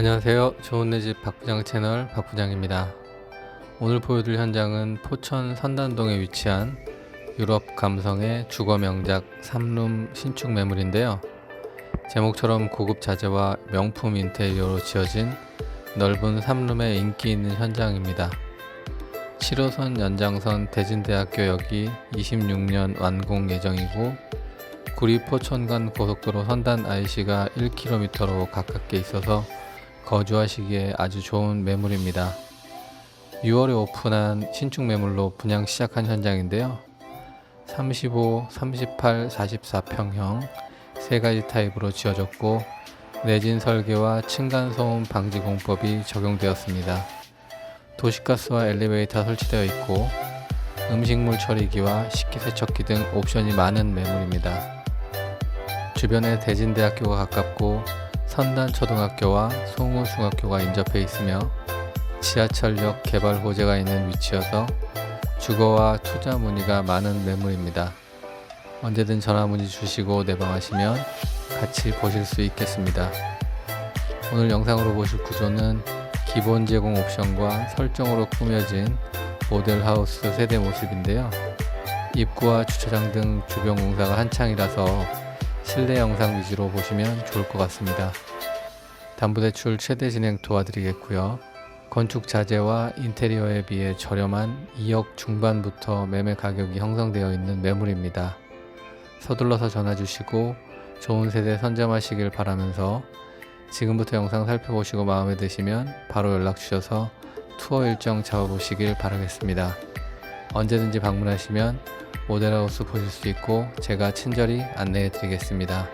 안녕하세요. 좋은 내 집 박부장 채널 박부장입니다. 오늘 보여드릴 현장은 포천 선단동에 위치한 유럽 감성의 주거 명작 삼룸 신축 매물인데요. 제목처럼 고급 자재와 명품 인테리어로 지어진 넓은 삼룸의 인기 있는 현장입니다. 7호선 연장선 대진대학교역이 26년 완공 예정이고 구리 포천 간 고속도로 선단 IC가 1km로 가깝게 있어서 거주하시기에 아주 좋은 매물입니다. 6월에 오픈한 신축 매물로 분양 시작한 현장인데요. 35, 38, 44평형 세 가지 타입으로 지어졌고 내진 설계와 층간 소음 방지 공법이 적용되었습니다. 도시가스와 엘리베이터 설치되어 있고 음식물 처리기와 식기세척기 등 옵션이 많은 매물입니다. 주변에 대진대학교가 가깝고 선단 초등학교와 송우 중학교가 인접해 있으며 지하철역 개발 호재가 있는 위치여서 주거와 투자 문의가 많은 매물입니다. 언제든 전화 문의 주시고 내방하시면 같이 보실 수 있겠습니다. 오늘 영상으로 보실 구조는 기본 제공 옵션과 설정으로 꾸며진 모델 하우스 세대 모습인데요. 입구와 주차장 등 주변 공사가 한창이라서 실내 영상 위주로 보시면 좋을 것 같습니다. 담보대출 최대 진행 도와드리겠고요. 건축 자재와 인테리어에 비해 저렴한 2억 중반부터 매매 가격이 형성되어 있는 매물입니다. 서둘러서 전화 주시고 좋은 세대 선점하시길 바라면서 지금부터 영상 살펴보시고 마음에 드시면 바로 연락 주셔서 투어 일정 잡아보시길 바라겠습니다. 언제든지 방문하시면 모델하우스 보실 수 있고 제가 친절히 안내해 드리겠습니다.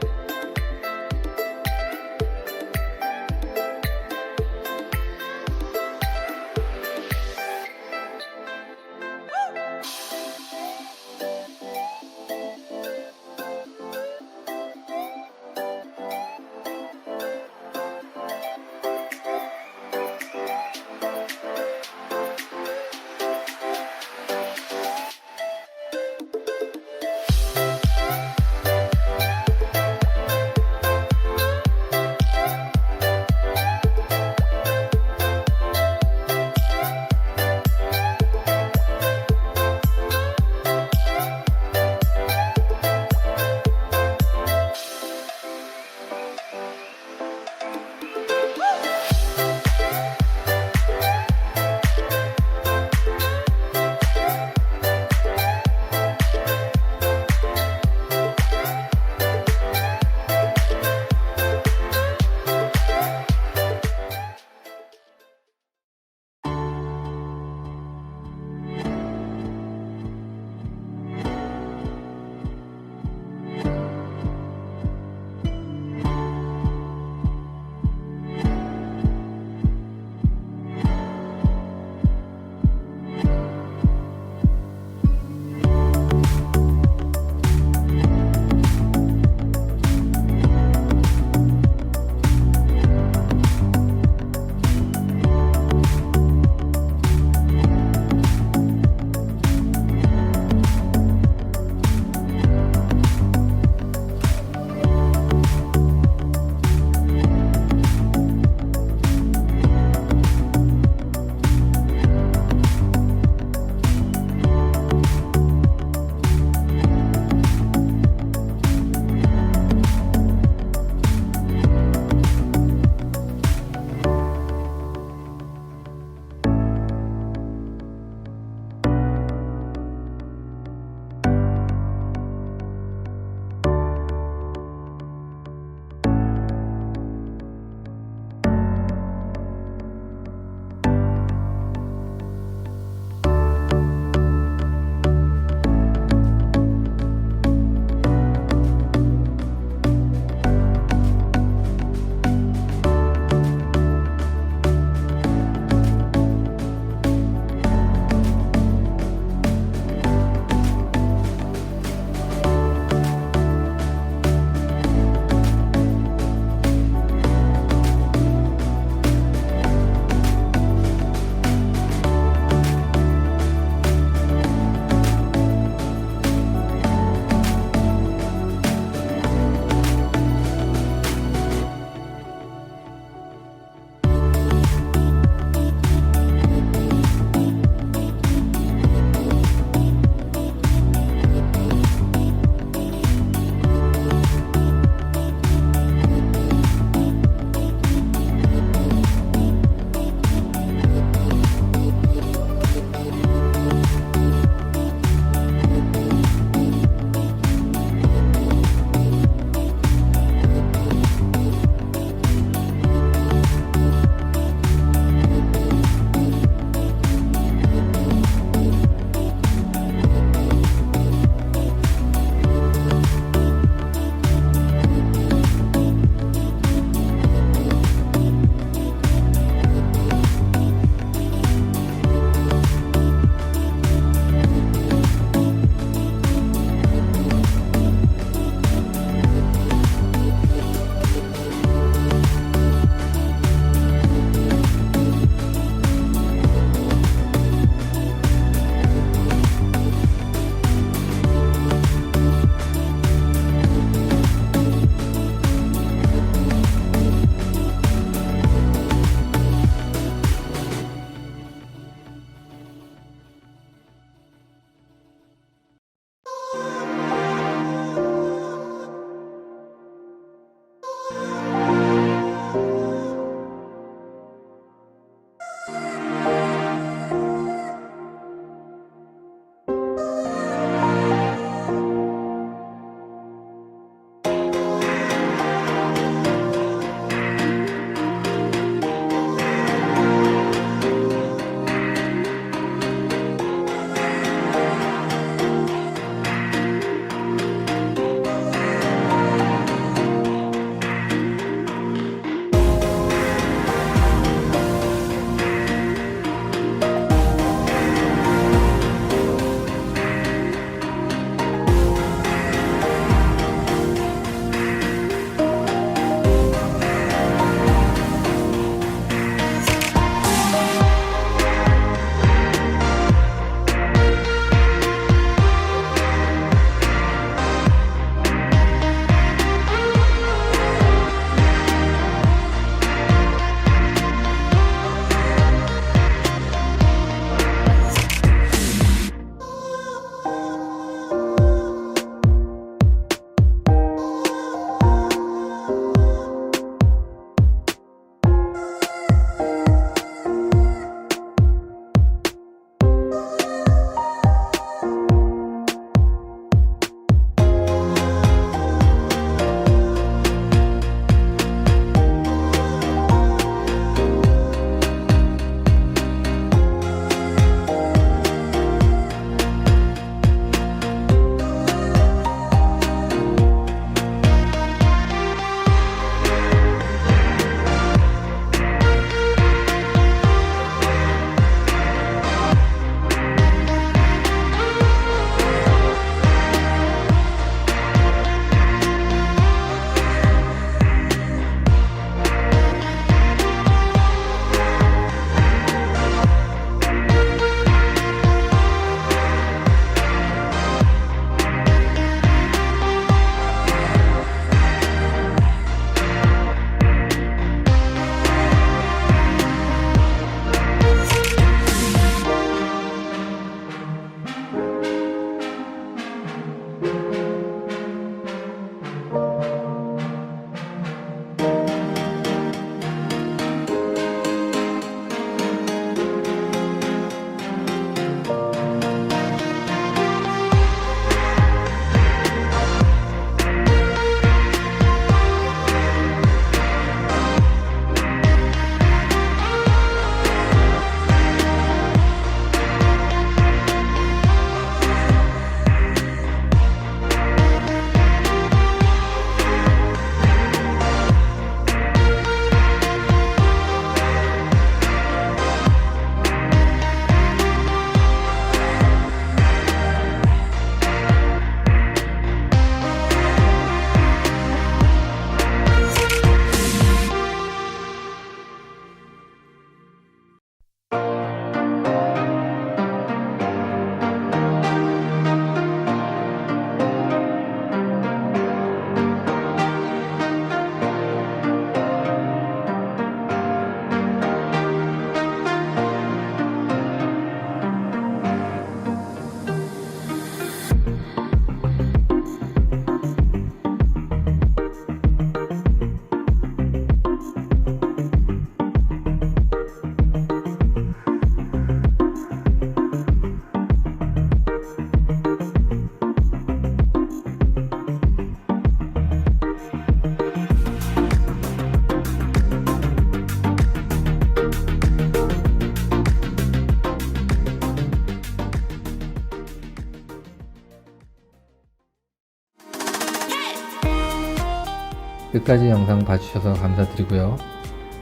끝까지 영상 봐주셔서 감사드리고요.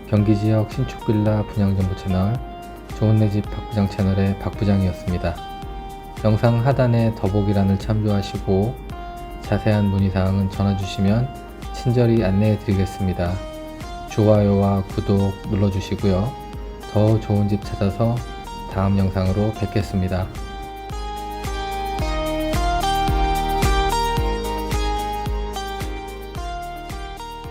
경기 지역 신축 빌라 분양 정보 채널 좋은 내 집 박부장 채널의 박부장이었습니다. 영상 하단에 더보기란을 참조하시고 자세한 문의사항은 전화 주시면 친절히 안내해 드리겠습니다. 좋아요와 구독 눌러주시고요. 더 좋은 집 찾아서 다음 영상으로 뵙겠습니다.